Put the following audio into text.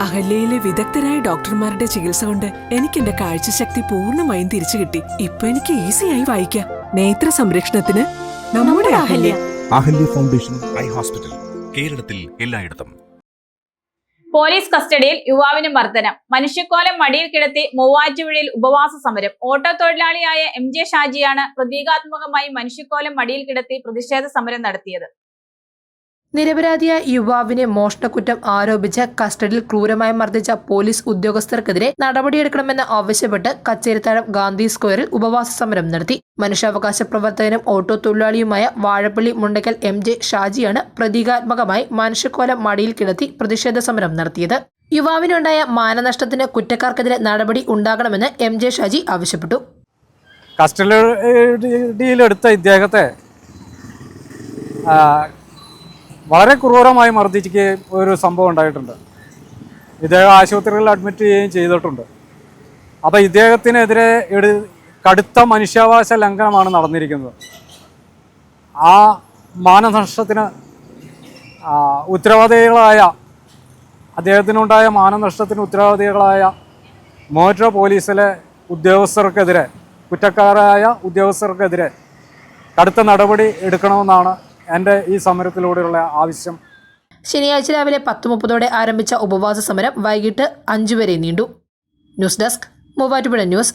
അഹല്യയിലെ വിദഗ്ധരായ ഡോക്ടർമാരുടെ ചികിത്സ കൊണ്ട് എനിക്ക് എന്റെ കാഴ്ചശക്തി പൂർണമായും തിരിച്ചു കിട്ടി. ഇപ്പൊ എനിക്ക് ഈസിയായി വായിക്കാം. നേത്ര സംരക്ഷണത്തിന് നമ്മുടെ Ahalya. Ahalya foundation eye hospital കേരളത്തിൽ എല്ലായിടത്തും. പോലീസ് കസ്റ്റഡിയിൽ യുവാവിന് മർദ്ദനം. മനുഷ്യക്കോലം മടിയിൽ കിടത്തി മൂവാറ്റുപുഴയിൽ ഉപവാസ സമരം. ഓട്ടോ തൊഴിലാളിയായ എം ജെ ഷാജിയാണ് പ്രതീകാത്മകമായി മനുഷ്യക്കോലം മടിയിൽ കിടത്തി പ്രതിഷേധ സമരം നടത്തിയത്. നിരപരാധിയായ യുവാവിനെ മോഷണക്കുറ്റം ആരോപിച്ച് കസ്റ്റഡിയിൽ ക്രൂരമായി മർദ്ദിച്ച പോലീസ് ഉദ്യോഗസ്ഥർക്കെതിരെ നടപടിയെടുക്കണമെന്ന് ആവശ്യപ്പെട്ട് കച്ചേരിത്താഴം ഗാന്ധി സ്ക്വയറിൽ ഉപവാസ സമരം നടത്തി. മനുഷ്യാവകാശ പ്രവർത്തകനും ഓട്ടോ തൊഴിലാളിയുമായ വാഴപ്പള്ളി മുണ്ടക്കൽ എം ജെ ഷാജിയാണ് പ്രതീകാത്മകമായി മനുഷ്യക്കോലം മടിയിൽ കിടത്തി പ്രതിഷേധ സമരം നടത്തിയത്. യുവാവിനുണ്ടായ മാനനഷ്ടത്തിന് കുറ്റക്കാർക്കെതിരെ നടപടി ഉണ്ടാകണമെന്ന് എം ജെ ഷാജി ആവശ്യപ്പെട്ടു. കസ്റ്റഡിയിലെടുത്ത ഇദ്ദേഹത്തെ വളരെ ക്രൂരമായി മർദ്ദിക്കുകയും ഒരു സംഭവം ഉണ്ടായിട്ടുണ്ട്. ഇദ്ദേഹം ആശുപത്രികളിൽ അഡ്മിറ്റ് ചെയ്യുകയും ചെയ്തിട്ടുണ്ട്. അപ്പോൾ ഇദ്ദേഹത്തിനെതിരെ എടു കടുത്ത മനുഷ്യാവകാശ ലംഘനമാണ് നടന്നിരിക്കുന്നത്. ആ മാനനഷ്ടത്തിന് ഉത്തരവാദികളായ അദ്ദേഹത്തിനുണ്ടായ മാനനഷ്ടത്തിന് ഉത്തരവാദികളായ മോറ്റോ പോലീസിലെ ഉദ്യോഗസ്ഥർക്കെതിരെ കുറ്റക്കാരായ ഉദ്യോഗസ്ഥർക്കെതിരെ കടുത്ത നടപടി എടുക്കണമെന്നാണ് എന്റെ ഈ സമരത്തിലൂടെയുള്ള ആവശ്യം? ശനിയാഴ്ച രാവിലെ പത്ത് മുപ്പതോടെ ആരംഭിച്ച ഉപവാസ സമരം വൈകിട്ട് അഞ്ചു വരെ നീണ്ടു. News desk Muvattupuzha news.